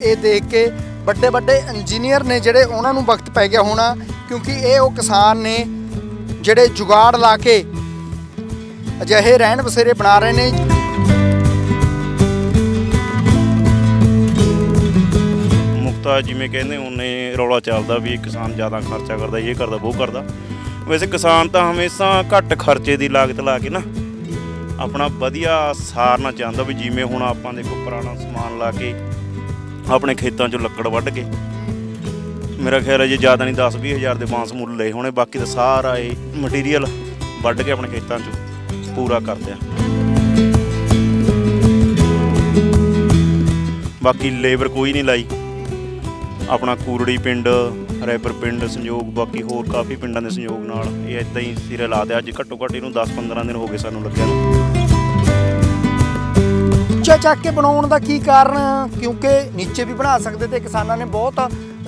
ਇਹ ਦੇਖ ਕੇ ਵੱਡੇ ਵੱਡੇ ਇੰਜੀਨੀਅਰ ਨੇ ਜਿਹੜੇ ਉਹਨਾਂ ਨੂੰ ਵਕਤ ਪੈ ਗਿਆ ਹੋਣਾ, ਕਿਉਂਕਿ ਇਹ ਉਹ ਕਿਸਾਨ ਨੇ ਜਿਹੜੇ ਜੁਗਾੜ ਲਾ ਕੇ ਅਜਿਹੇ ਰਹਿਣ ਬਸੇਰੇ ਬਣਾ ਰਹੇ ਨੇ। ਮੁਕਤਾ ਜਿਵੇਂ ਕਹਿੰਦੇ ਉਹਨੇ ਰੌਲਾ ਚੱਲਦਾ ਵੀ ਕਿਸਾਨ ਜ਼ਿਆਦਾ ਖਰਚਾ ਕਰਦਾ, ਇਹ ਕਰਦਾ, ਉਹ ਕਰਦਾ। ਵੈਸੇ ਕਿਸਾਨ ਤਾਂ ਹਮੇਸ਼ਾ ਘੱਟ ਖਰਚੇ ਦੀ ਲਾਗਤ ਲਾ ਕੇ ਨਾ ਆਪਣਾ ਵਧੀਆ ਸਾਰਨਾ ਚਾਹੁੰਦਾ ਵੀ ਜਿਵੇਂ ਹੁਣ ਆਪਾਂ ਦੇਖੋ ਪੁਰਾਣਾ ਸਮਾਨ ਲਾ ਕੇ ਆਪਣੇ ਖੇਤਾਂ 'ਚੋਂ ਲੱਕੜ ਵੱਢ ਕੇ। ਮੇਰਾ ਖਿਆਲ ਹੈ ਜੇ ਜ਼ਿਆਦਾ ਨਹੀਂ 10 20 ਹਜ਼ਾਰ ਦੇ ਬਾਂਸ ਮੁੱਲ ਲਏ ਹੋਣੇ, ਬਾਕੀ ਤਾਂ ਸਾਰਾ ਇਹ ਮਟੀਰੀਅਲ ਵੱਢ ਕੇ ਆਪਣੇ ਖੇਤਾਂ 'ਚੋਂ ਪੂਰਾ ਕਰਦੇ ਆ। ਬਾਕੀ ਲੇਬਰ ਕੋਈ ਨਹੀਂ ਲਾਈ। ਆਪਣਾ ਕੂਰੜੀ ਪਿੰਡ, ਰੈਪਰ ਪਿੰਡ ਸੰਯੋਗ, ਬਾਕੀ ਹੋਰ ਕਾਫੀ ਪਿੰਡਾਂ ਦੇ ਸੰਯੋਗ ਨਾਲ ਇਹ ਇਦਾਂ ਹੀ ਸਿਰੇ ਲਾ ਦਿਆ। ਅੱਜ ਘੱਟੋ ਘੱਟ ਇਹਨੂੰ 10-15 ਦਿਨ ਹੋ ਗਏ ਸਾਨੂੰ ਲੱਗਿਆ ਨੂੰ। ਉੱਚਾ ਚੱਕ ਕੇ ਬਣਾਉਣ ਦਾ ਕੀ ਕਾਰਨ? ਕਿਉਂਕਿ ਨੀਚੇ ਵੀ ਬਣਾ ਸਕਦੇ ਤੇ ਕਿਸਾਨਾਂ ਨੇ ਬਹੁਤ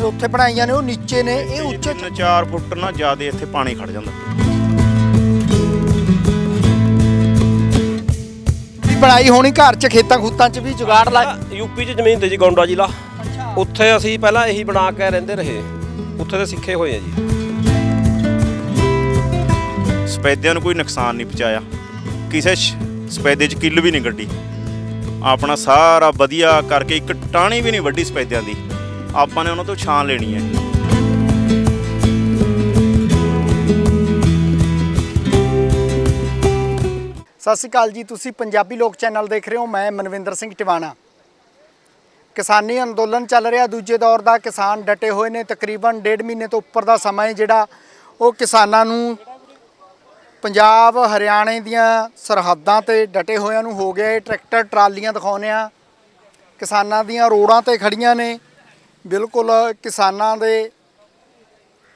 ਉੱਥੇ ਬਣਾਈਆਂ ਨੇ ਉਹ ਨੀਚੇ ਨੇ ਇਹ ਉੱਚੇ ਤਿੰਨ 4 ਫੁੱਟ ਨਾ ਜ਼ਿਆਦਾ ਇੱਥੇ ਪਾਣੀ ਖੜ ਜਾਂਦਾ। ਵੀ ਬਣਾਈ ਹੋਣੀ ਘਰ 'ਚ ਖੇਤਾਂ ਖੂਤਾਂ 'ਚ ਵੀ ਜੁਗਾੜ ਲਾ ਯੂਪੀ 'ਚ ਜ਼ਮੀਨ ਤੇ ਜੀ ਗੌਂਡਾ ਜ਼ਿਲ੍ਹਾ। ਉੱਥੇ ਅਸੀਂ ਪਹਿਲਾਂ ਇਹੀ ਬਣਾ ਕੇ ਰਹਿੰਦੇ ਰਹੇ। ਉੱਥੇ ਦੇ ਸਿੱਖੇ ਹੋਏ ਆ ਜੀ। ਸਪੈਦਿਆਂ ਨੂੰ ਕੋਈ ਨੁਕਸਾਨ ਨਹੀਂ ਪਹੁੰਚਾਇਆ। ਕਿਸੇ ਸਪੈਦੇ 'ਚ ਕਿੱਲ ਵੀ ਨਹੀਂ ਗੱਡੀ। ਆਪਣਾ ਸਾਰਾ ਵਧੀਆ ਕਰਕੇ ਇੱਕ ਟਾਣੀ ਵੀ ਨਹੀਂ ਵੱਡੀ ਸਪੈਦਿਆਂ ਦੀ। ਆਪਾਂ ਨੇ ਉਹਨਾਂ ਤੋਂ ਛਾਂ ਲੈਣੀ ਹੈ। ਸਤਿ ਸ਼੍ਰੀ ਅਕਾਲ ਜੀ, ਤੁਸੀਂ ਪੰਜਾਬੀ ਲੋਕ ਚੈਨਲ ਦੇਖ ਰਹੇ ਹੋ, ਮੈਂ ਮਨਵਿੰਦਰ ਸਿੰਘ ਟਿਵਾਣਾ। ਕਿਸਾਨੀ ਅੰਦੋਲਨ ਚੱਲ ਰਿਹਾ, ਦੂਜੇ ਦੌਰ ਦਾ ਕਿਸਾਨ ਡਟੇ ਹੋਏ ਨੇ, ਤਕਰੀਬਨ ਡੇਢ ਮਹੀਨੇ ਤੋਂ ਉੱਪਰ ਦਾ ਸਮਾਂ ਹੈ ਜਿਹੜਾ, ਉਹ ਕਿਸਾਨਾਂ ਨੂੰ ਪੰਜਾਬ ਹਰਿਆਣੇ ਦੀਆਂ ਸਰਹੱਦਾਂ ਤੇ ਡਟੇ ਹੋਇਆਂ ਨੂੰ ਹੋ ਗਿਆ ਇਹ ਟਰੈਕਟਰ ਟਰਾਲੀਆਂ ਦਿਖਾਉਂਦੇ ਆ ਕਿਸਾਨਾਂ ਦੀਆਂ ਰੋਡਾਂ ਤੇ ਖੜੀਆਂ ਨੇ। ਬਿਲਕੁਲ ਕਿਸਾਨਾਂ ਦੇ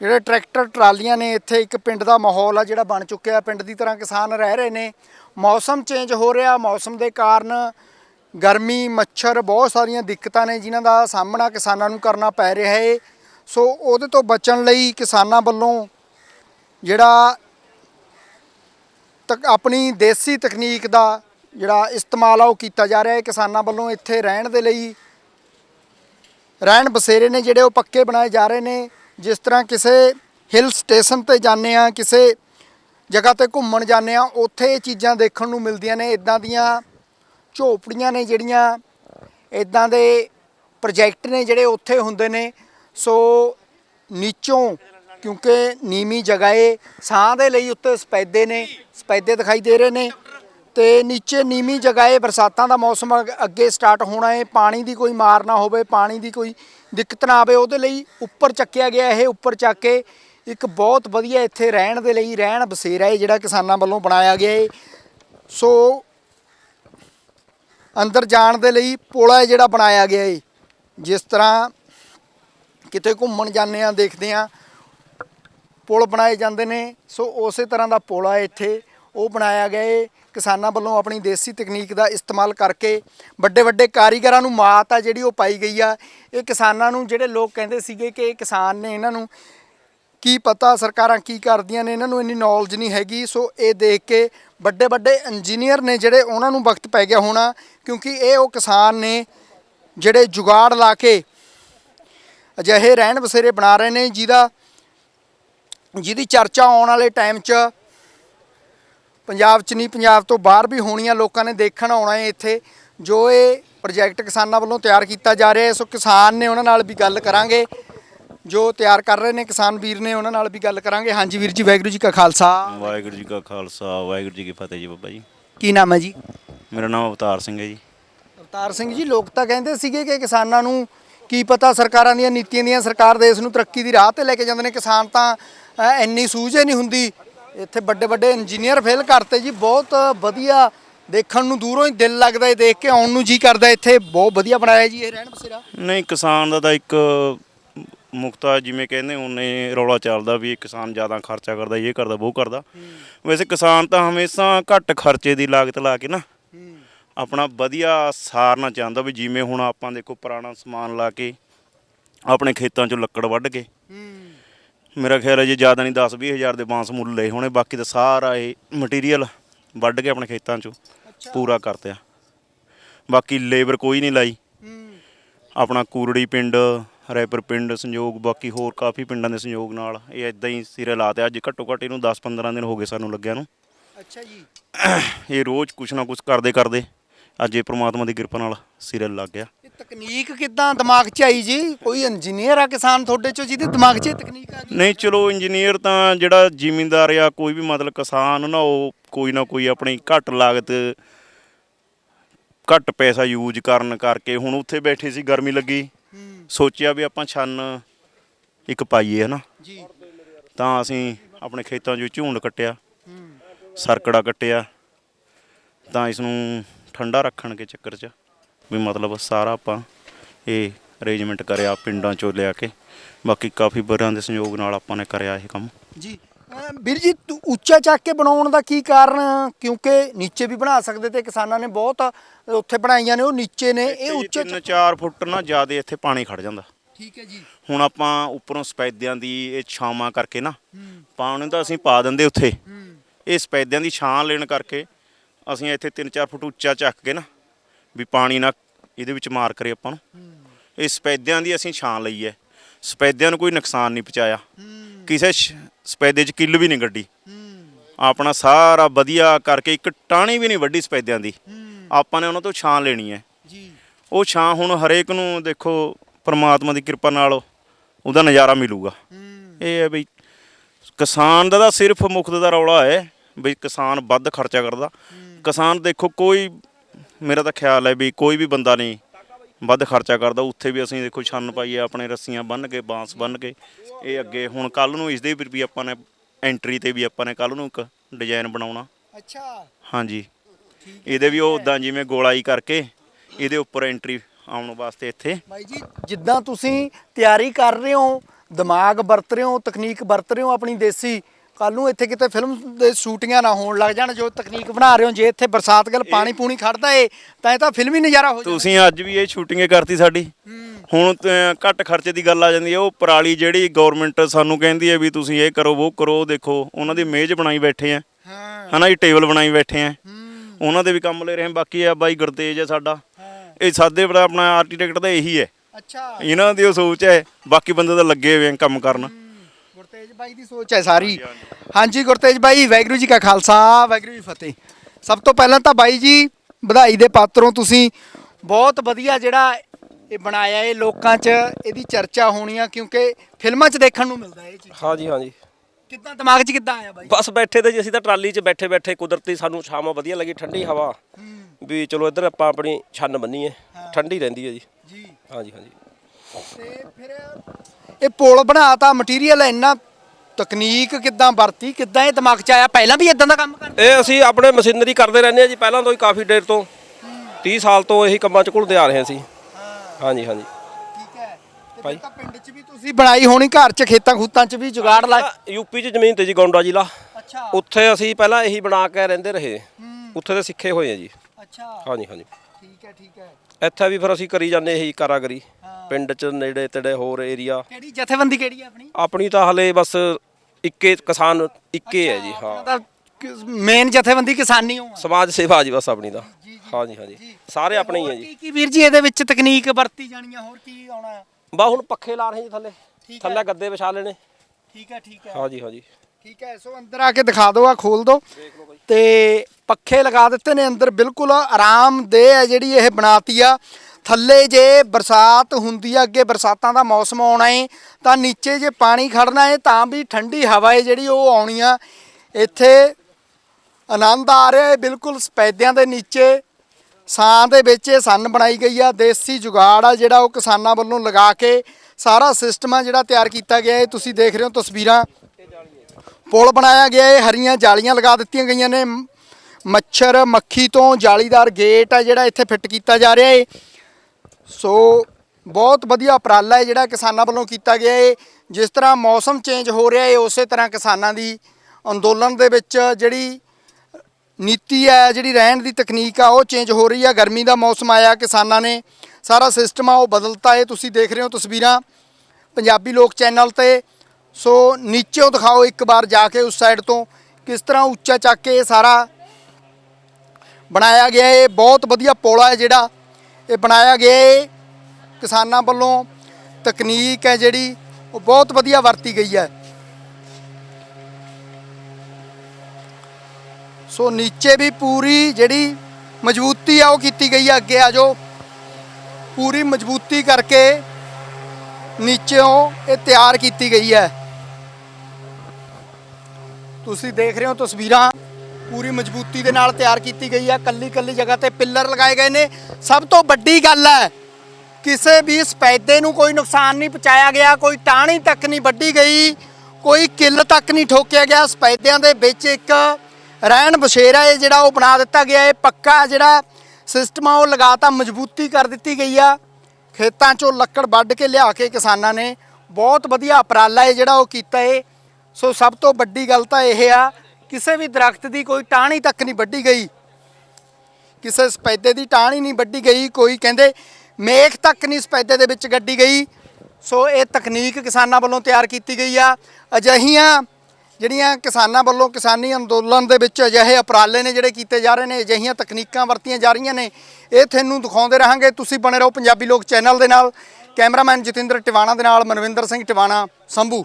ਜਿਹੜੇ ਟਰੈਕਟਰ ਟਰਾਲੀਆਂ ਨੇ, ਇੱਥੇ ਇੱਕ ਪਿੰਡ ਦਾ ਮਾਹੌਲ ਆ ਜਿਹੜਾ ਬਣ ਚੁੱਕਿਆ ਪਿੰਡ ਦੀ ਤਰ੍ਹਾਂ ਕਿਸਾਨ ਰਹਿ ਰਹੇ ਨੇ। ਮੌਸਮ ਚੇਂਜ ਹੋ ਰਿਹਾ। ਮੌਸਮ ਦੇ ਕਾਰਨ ਗਰਮੀ, ਮੱਛਰ, ਬਹੁਤ ਸਾਰੀਆਂ ਦਿੱਕਤਾਂ ਨੇ ਜਿਨ੍ਹਾਂ ਦਾ ਸਾਹਮਣਾ ਕਿਸਾਨਾਂ ਨੂੰ ਕਰਨਾ ਪੈ ਰਿਹਾ ਹੈ। ਸੋ ਉਹਦੇ ਤੋਂ ਬਚਣ ਲਈ ਕਿਸਾਨਾਂ ਵੱਲੋਂ ਜਿਹੜਾ ਤਕ ਆਪਣੀ ਦੇਸੀ ਤਕਨੀਕ ਦਾ ਜਿਹੜਾ ਇਸਤੇਮਾਲ ਆ ਉਹ ਕੀਤਾ ਜਾ ਰਿਹਾ ਹੈ ਕਿਸਾਨਾਂ ਵੱਲੋਂ ਇੱਥੇ ਰਹਿਣ ਦੇ ਲਈ। ਰਹਿਣ ਬਸੇਰੇ ਨੇ ਜਿਹੜੇ ਉਹ ਪੱਕੇ ਬਣਾਏ ਜਾ ਰਹੇ ਨੇ। ਜਿਸ ਤਰ੍ਹਾਂ ਕਿਸੇ ਹਿਲ ਸਟੇਸ਼ਨ ਤੇ ਜਾਂਦੇ ਆ ਕਿਸੇ ਜਗ੍ਹਾ ਤੇ ਘੁੰਮਣ ਜਾਂਦੇ ਆ ਉੱਥੇ ਇਹ ਚੀਜ਼ਾਂ ਦੇਖਣ ਨੂੰ ਮਿਲਦੀਆਂ ਨੇ। ਇਦਾਂ ਦੀਆਂ ਝੋਪੜੀਆਂ ਨੇ ਜਿਹੜੀਆਂ, ਇਦਾਂ ਦੇ ਪ੍ਰੋਜੈਕਟ ਨੇ ਜਿਹੜੇ ਉੱਥੇ ਹੁੰਦੇ ਨੇ। ਸੋ ਨੀਚੋਂ ਕਿਉਂਕਿ ਨੀਵੀਂ ਜਗ੍ਹਾ ਏ, ਸਾਹ ਦੇ ਲਈ ਉੱਤੇ ਸਪੈਦੇ ਨੇ। ਸਪੈਦੇ ਦਿਖਾਈ ਦੇ ਰਹੇ ਨੇ ਤੇ ਨੀਚੇ ਨੀਵੀਂ ਜਗ੍ਹਾ ਏ ਬਰਸਾਤਾਂ ਦਾ ਮੌਸਮ ਅੱਗ- ਅੱਗੇ ਸਟਾਰਟ ਹੋਣਾ ਏ ਪਾਣੀ ਦੀ ਕੋਈ ਮਾਰ ਨਾ ਹੋਵੇ, ਪਾਣੀ ਦੀ ਕੋਈ ਦਿੱਕਤ ਨਾ ਆਵੇ। ਉਹਦੇ ਲਈ ਉੱਪਰ ਚੱਕਿਆ ਗਿਆ ਇਹ, ਉੱਪਰ ਚੱਕ ਕੇ ਇੱਕ ਬਹੁਤ ਵਧੀਆ ਇੱਥੇ ਰਹਿਣ ਦੇ ਲਈ ਰਹਿਣ ਬਸੇਰਾ ਹੈ ਜਿਹੜਾ ਕਿਸਾਨਾਂ ਵੱਲੋਂ ਬਣਾਇਆ ਗਿਆ ਏ। ਸੋ ਅੰਦਰ ਜਾਣ ਦੇ ਲਈ ਪੋਲਾ ਹੈ ਜਿਹੜਾ ਬਣਾਇਆ ਗਿਆ ਏ। ਜਿਸ ਤਰ੍ਹਾਂ ਕਿਤੇ ਘੁੰਮਣ ਜਾਂਦੇ ਆ ਦੇਖਦੇ ਆ ਪੁਲ ਬਣਾਏ ਜਾਂਦੇ ਨੇ। ਸੋ ਉਸੇ ਤਰ੍ਹਾਂ ਦਾ ਪੁਲ ਆ ਇੱਥੇ ਉਹ ਬਣਾਇਆ ਗਿਆ ਏ। ਕਿਸਾਨਾਂ ਵੱਲੋਂ ਆਪਣੀ ਦੇਸੀ ਤਕਨੀਕ ਦਾ ਇਸਤੇਮਾਲ ਕਰਕੇ ਵੱਡੇ ਵੱਡੇ ਕਾਰੀਗਰਾਂ ਨੂੰ ਮਾਤ ਆ ਜਿਹੜੀ ਉਹ ਪਾਈ ਗਈ ਆ। ਇਹ ਕਿਸਾਨਾਂ ਨੂੰ, ਜਿਹੜੇ ਲੋਕ ਕਹਿੰਦੇ ਸੀਗੇ ਕਿ ਇਹ ਕਿਸਾਨ ਨੇ ਇਹਨਾਂ ਨੂੰ ਕੀ ਪਤਾ ਸਰਕਾਰਾਂ ਕੀ ਕਰਦੀਆਂ ਨੇ, ਇਹਨਾਂ ਨੂੰ ਇੰਨੀ ਨੌਲੇਜ ਨਹੀਂ ਹੈਗੀ। ਸੋ ਇਹ ਦੇਖ ਕੇ ਵੱਡੇ ਵੱਡੇ ਇੰਜੀਨੀਅਰ ਨੇ ਜਿਹੜੇ ਉਹਨਾਂ ਨੂੰ ਵਕਤ ਪੈ ਗਿਆ ਹੋਣਾ, ਕਿਉਂਕਿ ਇਹ ਉਹ ਕਿਸਾਨ ਨੇ ਜਿਹੜੇ ਜੁਗਾੜ ਲਾ ਕੇ ਅਜਿਹੇ ਰਹਿਣ ਬਸੇਰੇ ਬਣਾ ਰਹੇ ਨੇ, ਜਿਹਦਾ ਜਿਹਦੀ ਚਰਚਾ ਆਉਣ ਵਾਲੇ ਟਾਈਮ 'ਚ ਪੰਜਾਬ 'ਚ ਨਹੀਂ ਪੰਜਾਬ ਤੋਂ ਬਾਹਰ ਵੀ ਹੋਣੀਆਂ ਲੋਕਾਂ ਨੇ ਦੇਖਣ ਆਉਣਾ ਹੈ ਇੱਥੇ। ਜੋ ਇਹ ਪ੍ਰੋਜੈਕਟ ਕਿਸਾਨਾਂ ਵੱਲੋਂ ਤਿਆਰ ਕੀਤਾ ਜਾ ਰਿਹਾ ਹੈ ਸੋ ਕਿਸਾਨ ਨੇ ਉਹਨਾਂ ਨਾਲ ਵੀ ਗੱਲ ਕਰਾਂਗੇ। ਜੋ ਤਿਆਰ ਕਰ ਰਹੇ ਨੇ ਕਿਸਾਨ ਵੀਰ ਨੇ ਉਹਨਾਂ ਨਾਲ ਵੀ ਗੱਲ ਕਰਾਂਗੇ। ਹਾਂਜੀ ਵੀਰ ਜੀ ਵਾਹਿਗੁਰੂ ਜੀ ਕਾ ਖਾਲਸਾ। ਵਾਹਿਗੁਰੂ ਜੀ ਕਾ ਖਾਲਸਾ ਵਾਹਿਗੁਰੂ ਜੀ ਕੀ ਫਤਿਹ ਜੀ ਬਾਬਾ ਜੀ। ਕੀ ਨਾਮ ਹੈ ਜੀ? ਮੇਰਾ ਨਾਮ ਅਵਤਾਰ ਸਿੰਘ ਹੈ ਜੀ। ਅਵਤਾਰ ਸਿੰਘ ਜੀ ਲੋਕ ਤਾਂ ਕਹਿੰਦੇ ਸੀਗੇ ਕਿ ਕਿਸਾਨਾਂ ਨੂੰ ਕੀ ਪਤਾ ਸਰਕਾਰਾਂ ਦੀਆਂ ਨੀਤੀਆਂ ਦੀਆਂ ਸਰਕਾਰ ਦੇਸ਼ ਨੂੰ ਤਰੱਕੀ ਦੀ ਰਾਹ ਤੇ ਲੈ ਕੇ ਜਾਂਦੇ ਨੇ। ਕਿਸਾਨ ਤਾਂ ਇੰਨੀ ਸੂਝ ਹੀ ਨਹੀਂ ਹੁੰਦੀ। ਇੱਥੇ ਵੱਡੇ ਵੱਡੇ ਇੰਜੀਨੀਅਰ ਫੇਲ ਕਰਤੇ ਜੀ ਬਹੁਤ ਵਧੀਆ ਦੇਖਣ ਨੂੰ ਦੂਰੋਂ ਹੀ ਦਿਲ ਲੱਗਦਾ ਹੈ ਦੇਖ ਕੇ ਆਉਣ ਨੂੰ ਜੀ ਕਰਦਾ ਇੱਥੇ ਬਹੁਤ ਵਧੀਆ ਬਣਾਇਆ ਜੀ ਇਹ ਰਹਿਣ ਬਸੇਰਾ। ਨਹੀਂ ਕਿਸਾਨ ਦਾ ਤਾਂ ਇੱਕ ਮੁਕਤਾ ਜਿਵੇਂ ਕਹਿੰਦੇ ਉਹਨੇ ਰੌਲਾ ਚੱਲਦਾ ਵੀ ਇਹ ਕਿਸਾਨ ਜ਼ਿਆਦਾ ਖਰਚਾ ਕਰਦਾ ਇਹ ਕਰਦਾ ਉਹ ਕਰਦਾ। ਵੈਸੇ ਕਿਸਾਨ ਤਾਂ ਹਮੇਸ਼ਾ ਘੱਟ ਖਰਚੇ ਦੀ ਲਾਗਤ ਲਾ ਕੇ ਨਾ ਆਪਣਾ ਵਧੀਆ ਸਾਰਨਾ ਚਾਹੁੰਦਾ ਵੀ ਜਿਵੇਂ ਹੁਣ ਆਪਾਂ ਦੇਖੋ ਪੁਰਾਣਾ ਸਮਾਨ ਲਾ ਕੇ ਆਪਣੇ ਖੇਤਾਂ 'ਚੋਂ ਲੱਕੜ ਵੱਢ ਕੇ ਮੇਰਾ ਖਿਆਲ ਹੈ ਜੇ ਜ਼ਿਆਦਾ ਨਹੀਂ 10 20 ਹਜ਼ਾਰ ਦੇ ਬਾਂਸ ਮੁੱਲ ਲਏ ਹੋਣੇ ਬਾਕੀ ਤਾਂ ਸਾਰਾ ਇਹ ਮਟੀਰੀਅਲ ਵੱਢ ਕੇ ਆਪਣੇ ਖੇਤਾਂ 'ਚੋਂ ਪੂਰਾ ਕਰਦੇ ਆ। ਬਾਕੀ ਲੇਬਰ ਕੋਈ ਨਹੀਂ ਲਾਈ। ਆਪਣਾ ਕੂਰੜੀ ਪਿੰਡ ਰੈਪਰ ਪਿੰਡ ਸੰਯੋਗ ਬਾਕੀ ਹੋਰ ਕਾਫੀ ਪਿੰਡਾਂ ਦੇ ਸੰਯੋਗ ਨਾਲ ਇਹ ਇਦਾਂ ਹੀ ਸਿਰੇ ਲਾਤੇ ਅੱਜ ਘੱਟੋ ਘੱਟ ਇਹਨੂੰ 10-15 ਦਿਨ ਹੋ ਗਏ ਸਾਨੂੰ ਲੱਗਿਆ ਨੂੰ। ਅੱਛਾ ਜੀ। ਇਹ ਰੋਜ਼ ਕੁਛ ਨਾ ਕੁਛ ਕਰਦੇ ਕਰਦੇ ਅੱਜ ਇਹ ਪ੍ਰਮਾਤਮਾ ਦੀ ਕਿਰਪਾ ਨਾਲ ਸਿਰੇ ਲੱਗ ਗਿਆ। ਇਹ ਤਕਨੀਕ ਕਿੱਦਾਂ? ਦਿਮਾਗ 'ਚ ਆਈ ਜੀ? ਕੋਈ ਇੰਜੀਨੀਅਰ ਆ ਕਿਸਾਨ ਤੁਹਾਡੇ 'ਚੋਂ ਜਿਹਦੇ ਦਿਮਾਗ 'ਚ ਇਹ ਤਕਨੀਕ ਆ ਗਈ? ਨਹੀਂ ਚਲੋ ਇੰਜੀਨੀਅਰ ਤਾਂ ਜਿਹੜਾ ਜ਼ਿਮੀਂਦਾਰ ਆ ਕੋਈ ਵੀ ਮਤਲਬ ਕਿਸਾਨ ਨਾ ਉਹ ਕੋਈ ਨਾ ਕੋਈ ਆਪਣੀ ਘੱਟ ਲਾਗਤ ਘੱਟ ਪੈਸਾ ਯੂਜ਼ ਕਰਨ ਕਰਕੇ ਹੁਣ ਉੱਥੇ ਬੈਠੇ ਸੀ ਗਰਮੀ ਲੱਗੀ। ਸੋਚਿਆ ਵੀ ਆਪਾਂ ਛੰਨ ਇੱਕ ਪਾਈਏ ਹਨਾ? ਜੀ। ਤਾਂ ਅਸੀਂ ਆਪਣੇ ਖੇਤਾਂ 'ਚੋਂ ਝੂੰਡ ਕੱਟਿਆ। ਸਰਕੜਾ ਕੱਟਿਆ। ਤਾਂ ਇਸ ਨੂੰ ਠੰਡਾ ਰੱਖਣ ਦੇ ਚੱਕਰ 'ਚ। ਵੀ ਮਤਲਬ ਸਾਰਾ ਆਪਾਂ ਇਹ ਅਰੇਂਜਮੈਂਟ ਕਰਿਆ ਪਿੰਡਾਂ 'ਚੋਂ ਲਿਆ ਕੇ। ਬਾਕੀ ਕਾਫੀ ਬਰਾਂ ਦੇ ਸੰਯੋਗ ਨਾਲ ਆਪਾਂ ਨੇ ਕਰਿਆ ਇਹ ਕੰਮ। ਜੀ ਵੀਰ ਜੀ ਉੱਚਾ ਚੱਕ ਕੇ ਬਣਾਉਣ ਦਾ ਕੀ ਕਾਰਨ ਕਿਉਂਕਿ ਨੀਚੇ ਵੀ ਬਣਾ ਸਕਦੇ ਤੇ ਕਿਸਾਨਾਂ ਨੇ ਬਹੁਤ ਉੱਥੇ ਬਣਾਈਆਂ ਨੇ ਉਹ ਨੀਚੇ ਨੇ ਇਹ ਉੱਚਾ 3-4 ਫੁੱਟ ਨਾ ਜ਼ਿਆਦਾ ਇੱਥੇ ਪਾਣੀ ਖੜ ਜਾਂਦਾ। ਠੀਕ ਹੈ ਜੀ। ਹੁਣ ਆਪਾਂ ਉੱਪਰੋਂ ਸਪੈਦਿਆਂ ਦੀ ਇਹ ਛਾਵਾਂ ਕਰਕੇ ਨਾ ਪਾਣੀ ਤਾਂ ਅਸੀਂ ਪਾ ਦਿੰਦੇ ਉੱਥੇ। ਇਹ ਸਪੈਦਿਆਂ ਦੀ ਛਾਂ ਲੈਣ ਕਰਕੇ ਅਸੀਂ ਇੱਥੇ 3-4 ਫੁੱਟ ਉੱਚਾ ਚੱਕ ਕੇ ਨਾ ਵੀ ਪਾਣੀ ਨਾ ਇਹਦੇ ਵਿੱਚ ਮਾਰ ਕਰੇ ਆਪਾਂ ਨੂੰ। ਇਹ ਸਪੈਦਿਆਂ ਦੀ ਅਸੀਂ ਛਾਂ ਲਈ ਹੈ। ਸਪੈਦਿਆਂ ਨੂੰ ਕੋਈ ਨੁਕਸਾਨ ਨਹੀਂ ਪਹੁੰਚਾਇਆ। ਕਿਸੇ ਸਪੈਦੇ 'ਚ ਕਿੱਲ ਵੀ ਨਹੀਂ ਗੱਡੀ। ਆਪਣਾ ਸਾਰਾ ਵਧੀਆ ਕਰਕੇ ਇੱਕ ਟਾਣੀ ਵੀ ਨਹੀਂ ਵੱਡੀ ਸਪੈਦਿਆਂ ਦੀ। ਆਪਾਂ ਨੇ ਉਹਨਾਂ ਤੋਂ ਛਾਂ ਲੈਣੀ ਹੈ। ਜੀ। ਉਹ ਛਾਂ ਹੁਣ ਹਰੇਕ ਨੂੰ ਦੇਖੋ ਪ੍ਰਮਾਤਮਾ ਦੀ ਕਿਰਪਾ ਨਾਲ ਉਹਦਾ ਨਜ਼ਾਰਾ ਮਿਲੂਗਾ। ਇਹ ਹੈ ਬਈ ਕਿਸਾਨ ਦਾ ਤਾਂ ਸਿਰਫ ਮੁਕਤ ਦਾ ਰੌਲਾ ਹੈ ਬਈ ਕਿਸਾਨ ਵੱਧ ਖਰਚਾ ਕਰਦਾ। ਕਿਸਾਨ ਦੇਖੋ ਕੋਈ ਮੇਰਾ ਤਾਂ ਖਿਆਲ ਹੈ ਵੀ ਕੋਈ ਵੀ ਬੰਦਾ ਨਹੀਂ ਵੱਧ ਖਰਚਾ ਕਰਦਾ। ਉੱਥੇ ਵੀ ਅਸੀਂ ਦੇਖੋ ਛੰਨ ਪਾਈਏ ਆਪਣੇ ਰੱਸੀਆਂ ਬੰਨ ਕੇ ਬਾਂਸ ਬੰਨ ਕੇ। ਇਹ ਅੱਗੇ ਹੁਣ ਕੱਲ ਨੂੰ ਇਸ ਦੇ ਵੀ ਆਪਾਂ ਨੇ ਐਂਟਰੀ ਤੇ ਵੀ ਆਪਾਂ ਨੇ ਕੱਲ ਨੂੰ ਇੱਕ ਡਿਜ਼ਾਈਨ ਬਣਾਉਣਾ। ਅੱਛਾ। ਹਾਂਜੀ। ਇਹਦੇ ਵੀ ਉਹ ਉਦਾਂ ਜਿਵੇਂ ਗੋਲਾਈ ਕਰਕੇ ਇਹਦੇ ਉੱਪਰ ਐਂਟਰੀ ਆਉਣ ਵਾਸਤੇ ਇੱਥੇ। ਬਾਈ ਜੀ ਜਿੱਦਾਂ ਤੁਸੀਂ ਤਿਆਰੀ ਕਰ ਰਹੇ ਹੋ ਦਿਮਾਗ ਵਰਤ ਰਹੇ ਹੋ ਤਕਨੀਕ ਵਰਤ ਰਹੇ ਹੋ ਆਪਣੀ ਦੇਸੀ ਕੱਲ ਨੂੰ ਇੱਥੇ ਕਿਤੇ ਫਿਲਮ ਦੇ ਸ਼ੂਟਿੰਗਾਂ ਨਾ ਹੋਣ ਲੱਗ ਜਾਣ ਜੋ ਤਕਨੀਕ ਬਣਾ ਰਹੇ ਹੋ ਜੇ ਇੱਥੇ ਬਰਸਾਤ ਗੱਲ ਪਾਣੀ ਪੂਣੀ ਖੜਦਾ ਏ ਤਾਂ ਇਹ ਤਾਂ ਫਿਲਮੀ ਨਜ਼ਾਰਾ ਹੋ ਜਾਣਾ। ਤੁਸੀਂ ਅੱਜ ਵੀ ਇਹ ਸ਼ੂਟਿੰਗ ਕਰਤੀ ਸਾਡੀ। ਹੁਣ ਘੱਟ ਖਰਚੇ ਦੀ ਗੱਲ ਆ ਜਾਂਦੀ ਹੈ ਉਹ ਪਰਾਲੀ ਜਿਹੜੀ ਗਵਰਨਮੈਂਟ ਸਾਨੂੰ ਕਹਿੰਦੀ ਹੈ ਵੀ ਤੁਸੀਂ ਇਹ ਕਰੋ ਉਹ ਕਰੋ ਦੇਖੋ ਉਹਨਾਂ ਦੀ ਮੇਜ਼ ਬਣਾਈ ਬੈਠੇ ਆ। ਹਨਾ ਜੀ ਟੇਬਲ ਬਣਾਈ ਬੈਠੇ ਆ। ਉਹਨਾਂ ਦੇ ਵੀ ਕੰਮ ਲੈ ਰਹੇ ਬਾਕੀ ਆ ਬਾਈ ਗੁਰਤੇਜ ਹੈ ਸਾਡਾ। ਇਹ ਸਾਦੇ ਬੜਾ ਆਪਣਾ ਆਰਕੀਟੈਕਟ ਦਾ ਇਹੀ ਹੈ ਅੱਛਾ। ਇਹਨਾਂ ਦੀ ਉਹ ਸੋਚ ਹੈ ਬਾਕੀ ਬੰਦੇ ਤਾਂ ਲੱਗੇ ਹੋਏ ਆ ਕੰਮ ਕਰਨ। ਬਾਈ ਦੀ ਸੋਚ ਹੈ ਸਾਰੀ। ਹਾਂਜੀ ਗੁਰਤੇਜ ਬਾਈ ਵਾਹਿਗੁਰੂ ਜੀ ਕਾ ਖਾਲਸਾ ਵਾਹਿਗੁਰੂ ਜੀ ਫਤਿਹ। ਸਭ ਤੋਂ ਪਹਿਲਾਂ ਤਾਂ ਬਾਈ ਜੀ ਵਧਾਈ ਦੇ ਪਾਤਰੋਂ ਤੁਸੀਂ ਬਹੁਤ ਵਧੀਆ ਜਿਹੜਾ ਇਹ ਬਣਾਇਆ ਇਹ ਲੋਕਾਂ 'ਚ ਇਹਦੀ ਚਰਚਾ ਹੋਣੀ ਆ ਕਿਉਂਕਿ ਫਿਲਮਾਂ 'ਚ ਦੇਖਣ ਨੂੰ ਮਿਲਦਾ ਇਹ ਚੀਜ਼। ਹਾਂਜੀ ਹਾਂਜੀ। ਕਿੱਦਾਂ ਦਿਮਾਗ 'ਚ ਕਿੱਦਾਂ ਆਇਆ ਬਾਈ? ਬਸ ਬੈਠੇ ਤੇ ਜੀ ਅਸੀਂ ਤਾਂ ਟਰਾਲੀ 'ਚ ਬੈਠੇ ਬੈਠੇ ਕੁਦਰਤੀ ਸਾਨੂੰ ਛਾਵਾਂ ਵਧੀਆ ਲੱਗੀ ਠੰਡੀ ਹਵਾ। ਵੀ ਚਲੋ ਇੱਧਰ ਆਪਾਂ ਆਪਣੀ ਛੰਨ ਬੰਨੀਏ ਠੰਡੀ ਰਹਿੰਦੀ ਹੈ ਜੀ। ਜੀ। ਹਾਂਜੀ ਹਾਂਜੀ। ਤੇ ਫਿਰ ਇਹ ਪੁਲ ਬਣਾਤਾ ਮਟੀਰੀਅਲ ਇੰਨਾ ਤਕਨੀਕ ਕਿੱਦਾਂ ਵਰਤੀ ਕਿੱਦਾਂ ਇਹ ਦਿਮਾਗ 'ਚ ਆਇਆ? ਪਹਿਲਾਂ ਵੀ ਇਦਾਂ ਦਾ ਕੰਮ ਕਰਦੇ ਇਹ ਅਸੀਂ ਆਪਣੇ ਮਸ਼ੀਨਰੀ ਕਰਦੇ ਰਹਿੰਦੇ ਆ ਜੀ ਪਹਿਲਾਂ ਤੋਂ ਹੀ ਕਾਫੀ ਦੇਰ ਤੋਂ। 30 ਸਾਲ ਤੋਂ ਇਹੀ ਕੰਮਾਂ 'ਚ ਘੁਲਦੇ ਆ ਰਹੇ ਹਾਂ ਹਾਂਜੀ ਹਾਂਜੀ। ਠੀਕ ਹੈ। ਤੇ ਭਾਈ। ਫਿਰ ਤਾਂ ਪਿੰਡ 'ਚ ਵੀ ਤੁਸੀਂ ਬਣਾਈ ਹੋਣੀ ਘਰ 'ਚ ਖੇਤਾਂ ਖੂਤਾਂ 'ਚ ਵੀ ਜੁਗਾੜ ਲਾ ਯੂਪੀ 'ਚ ਜ਼ਮੀਨ ਤੇ ਜੀ ਗੌਂਡਾ ਜ਼ਿਲ੍ਹਾ। ਅੱਛਾ। ਉੱਥੇ ਅਸੀਂ ਪਹਿਲਾਂ ਇਹੀ ਬਣਾ ਕੇ ਰਹਿੰਦੇ ਰਹੇ। ਉੱਥੇ ਦੇ ਸਿੱਖੇ ਹੋਏ ਆ ਜੀ। ਅੱਛਾ। ਹਾਂਜੀ ਹਾਂਜੀ। ਠੀਕ ਹੈ ਠੀਕ ਹੈ। ਇੱਥੇ ਵੀ ਫਿਰ ਅਸੀਂ ਕਰੀ ਜਾਂਦੇ ਇਹੀ ਕਾਰਾਗਰੀ। ਪਿੰਡ 'ਚ ਨੇੜੇ ਤੇੜੇ ਹੋਰ ਏਰੀਆ। ਕਿਹੜੀ ਜਥੇਬੰਦੀ ਕਿਹੜੀ ਹੈ ਆਪਣੀ? ਆਪਣੀ ਤਾਂ ਹਲੇ ਬਸ ਇੱਕੇ ਕਿਸਾਨ ਇੱਕੇ ਹੈ ਜੀ ਹਾਂ। ਮੇਨ ਜਥੇਬੰਦੀ ਕਿਸਾਨੀ ਹੋ ਸਮਾਜ ਸੇਵਾ ਜੀ ਬਸ ਆਪਣੀ ਦਾ ਜੀ, ਜੀ, ਹਾਂਜੀ ਜੀ। ਸਾਰੇ ਆਪਣੇ ਹੀ ਆ ਜੀ। ਕੀ ਕੀ ਵੀਰ ਜੀ ਇਹਦੇ ਵਿੱਚ ਤਕਨੀਕ ਵਰਤੀ ਜਾਣੀ ਆ ਹੋਰ ਕੀ ਆਉਣਾ ਹੈ? ਬਾ ਹੁਣ ਪੱਖੇ ਲਾ ਰਹੇ ਜੀ ਥੱਲੇ। ਹੈ। ਥੱਲੇ ਗੱਦੇ ਵਿਛਾ ਲੈਣੇ। ਠੀਕ ਹੈ ਠੀਕ ਹੈ। ਹਾਂਜੀ ਹਾਂਜੀ ਠੀਕ ਹੈ ਸੋ ਅੰਦਰ ਆ ਕੇ ਦਿਖਾ ਦਿਓ ਆ ਖੋਲ ਦਿਓ। ਤੇ ਪੱਖੇ ਲਗਾ ਦਿੱਤੇ ਨੇ ਅੰਦਰ ਬਿਲਕੁਲ ਆਰਾਮਦੇਹ ਹੈ ਜਿਹੜੀ ਇਹ ਬਣਾਤੀ ਆ। ਥੱਲੇ ਜੇ ਬਰਸਾਤ ਹੁੰਦੀ ਆ, ਅੱਗੇ ਬਰਸਾਤਾਂ ਦਾ ਮੌਸਮ ਆਉਣਾ ਏ, ਤਾਂ ਨੀਚੇ ਜੇ ਪਾਣੀ ਖੜਨਾ ਏ, ਤਾਂ ਵੀ ਠੰਡੀ ਹਵਾ ਏ ਜਿਹੜੀ ਉਹ ਆਉਣੀ ਆ। ਇੱਥੇ ਆਨੰਦ ਆ ਰਿਹਾ ਏ, ਬਿਲਕੁਲ ਸਪੈਦਿਆਂ ਦੇ ਨੀਚੇ ਛਾਂ ਦੇ ਵਿੱਚ ਇਹ ਸੰਨ ਬਣਾਈ ਗਈ ਆ, ਦੇਸੀ ਜੁਗਾੜ ਆ ਜਿਹੜਾ ਉਹ ਕਿਸਾਨਾਂ ਵੱਲੋਂ ਲਗਾ ਕੇ ਸਾਰਾ ਸਿਸਟਮ ਆ ਜਿਹੜਾ ਤਿਆਰ ਕੀਤਾ ਗਿਆ ਏ। ਤੁਸੀਂ ਦੇਖ ਰਹੇ ਹੋ ਤਸਵੀਰਾਂ। ਪੁਲ ਬਣਾਇਆ ਗਿਆ ਏ, ਹਰੀਆਂ ਜਾਲੀਆਂ ਲਗਾ ਦਿੱਤੀਆਂ ਗਈਆਂ ਨੇ। ਮੱਛਰ ਮੱਖੀ ਤੋਂ ਜਾਲੀਦਾਰ ਗੇਟ ਆ ਜਿਹੜਾ ਇੱਥੇ ਫਿੱਟ ਕੀਤਾ ਜਾ ਰਿਹਾ ਏ। ਸੋ ਬਹੁਤ ਵਧੀਆ ਉਪਰਾਲਾ ਹੈ ਜਿਹੜਾ ਕਿਸਾਨਾਂ ਵੱਲੋਂ ਕੀਤਾ ਗਿਆ ਹੈ। ਜਿਸ ਤਰ੍ਹਾਂ ਮੌਸਮ ਚੇਂਜ ਹੋ ਰਿਹਾ ਹੈ, ਉਸੇ ਤਰ੍ਹਾਂ ਕਿਸਾਨਾਂ ਦੀ ਅੰਦੋਲਨ ਦੇ ਵਿੱਚ ਜਿਹੜੀ ਨੀਤੀ ਹੈ, ਜਿਹੜੀ ਰਹਿਣ ਦੀ ਤਕਨੀਕ ਆ, ਉਹ ਚੇਂਜ ਹੋ ਰਹੀ ਆ। ਗਰਮੀ ਦਾ ਮੌਸਮ ਆਇਆ, ਕਿਸਾਨਾਂ ਨੇ ਸਾਰਾ ਸਿਸਟਮ ਆ, ਉਹ ਬਦਲਤਾ ਹੈ। ਤੁਸੀਂ ਦੇਖ ਰਹੇ ਹੋ ਤਸਵੀਰਾਂ ਪੰਜਾਬੀ ਲੋਕ ਚੈਨਲ ਤੇ। ਸੋ ਨੀਚੇੋਂ ਦਿਖਾਓ ਇੱਕ ਵਾਰ ਜਾ ਕੇ ਉਸ ਸਾਈਡ ਤੋਂ, ਕਿਸ ਤਰ੍ਹਾਂ ਉੱਚਾ ਚੱਕ ਕੇ ਇਹ ਸਾਰਾ ਬਣਾਇਆ ਗਿਆ ਹੈ। ਬਹੁਤ ਵਧੀਆ ਪੋਲਾ ਹੈ ਜਿਹੜਾ ਇਹ ਬਣਾਇਆ ਗਿਆ ਹੈ ਕਿਸਾਨਾਂ ਵੱਲੋਂ ਤਕਨੀਕ ਹੈ ਜਿਹੜੀ, ਉਹ ਬਹੁਤ ਵਧੀਆ ਵਰਤੀ ਗਈ ਹੈ। ਸੋ ਨੀਚੇ ਵੀ ਪੂਰੀ ਜਿਹੜੀ ਮਜ਼ਬੂਤੀ ਆ, ਉਹ ਕੀਤੀ ਗਈ ਹੈ। ਅੱਗੇ ਆ ਜਾਓ। ਪੂਰੀ ਮਜ਼ਬੂਤੀ ਕਰਕੇ ਨੀਚੇੋਂ ਇਹ ਤਿਆਰ ਕੀਤੀ ਗਈ ਹੈ। ਤੁਸੀਂ ਦੇਖ ਰਹੇ ਹੋ ਤਸਵੀਰਾਂ। ਪੂਰੀ ਮਜ਼ਬੂਤੀ ਦੇ ਨਾਲ ਤਿਆਰ ਕੀਤੀ ਗਈ ਹੈ ਕੱਲੀ ਕੱਲੀ ਜਗ੍ਹਾ ਤੇ ਪਿੱਲਰ ਲਗਾਏ ਗਏ ਨੇ। ਸਭ ਤੋਂ ਵੱਡੀ ਗੱਲ ਹੈ, ਕਿਸੇ ਵੀ ਸਪੈਦੇ ਨੂੰ ਕੋਈ ਨੁਕਸਾਨ ਨਹੀਂ ਪਹੁੰਚਾਇਆ ਗਿਆ, ਕੋਈ ਟਾਹਣੀ ਤੱਕ ਨਹੀਂ ਵੱਢੀ ਗਈ, ਕੋਈ ਕਿੱਲ ਤੱਕ ਨਹੀਂ ਠੋਕਿਆ ਗਿਆ। ਸਪੈਦਿਆਂ ਦੇ ਵਿੱਚ ਇੱਕ ਰਹਿਣ ਬਸੇਰਾ ਹੈ ਜਿਹੜਾ ਉਹ ਬਣਾ ਦਿੱਤਾ ਗਿਆ। ਹੈ ਪੱਕਾ ਜਿਹੜਾ ਸਿਸਟਮ ਆ, ਉਹ ਲਗਾਤਾਰ ਮਜ਼ਬੂਤੀ ਕਰ ਦਿੱਤੀ ਗਈ ਆ। ਖੇਤਾਂ 'ਚੋਂ ਲੱਕੜ ਵੱਢ ਕੇ ਲਿਆ ਕੇ ਕਿਸਾਨਾਂ ਨੇ। ਬਹੁਤ ਵਧੀਆ ਉਪਰਾਲਾ ਹੈ ਜਿਹੜਾ ਉਹ ਕੀਤਾ ਹੈ ਸੋ ਸਭ ਤੋਂ ਵੱਡੀ ਗੱਲ ਤਾਂ ਇਹ ਆ ਕਿਸੇ ਵੀ ਦਰਖਤ ਦੀ ਕੋਈ ਟਾਹਣੀ ਤੱਕ ਨਹੀਂ ਵੱਢੀ ਗਈ। ਕਿਸੇ ਸਪੈਦੇ ਦੀ ਟਾਹਣੀ ਨਹੀਂ ਵੱਢੀ ਗਈ। ਕੋਈ ਕਹਿੰਦੇ ਮੇਖ ਤੱਕ ਨਹੀਂ ਸਪੈਦੇ ਦੇ ਵਿੱਚ ਗੱਡੀ ਗਈ। ਸੋ ਇਹ ਤਕਨੀਕ ਕਿਸਾਨਾਂ ਵੱਲੋਂ ਤਿਆਰ ਕੀਤੀ ਗਈ ਆ। ਅਜਿਹੀਆਂ ਜਿਹੜੀਆਂ ਕਿਸਾਨਾਂ ਵੱਲੋਂ ਕਿਸਾਨੀ ਅੰਦੋਲਨ ਦੇ ਵਿੱਚ ਅਜਿਹੇ ਉਪਰਾਲੇ ਨੇ ਜਿਹੜੇ ਕੀਤੇ ਜਾ ਰਹੇ ਨੇ, ਅਜਿਹੀਆਂ ਤਕਨੀਕਾਂ ਵਰਤੀਆਂ ਜਾ ਰਹੀਆਂ ਨੇ, ਇਹ ਤੁਹਾਨੂੰ ਦਿਖਾਉਂਦੇ ਰਹਾਂਗੇ। ਤੁਸੀਂ ਬਣੇ ਰਹੋ ਪੰਜਾਬੀ ਲੋਕ ਚੈਨਲ ਦੇ ਨਾਲ। ਕੈਮਰਾਮੈਨ ਜਤਿੰਦਰ ਟਿਵਾਣਾ ਦੇ ਨਾਲ ਮਨਵਿੰਦਰ ਸਿੰਘ ਟਿਵਾਣਾ, ਸੰਭੂ।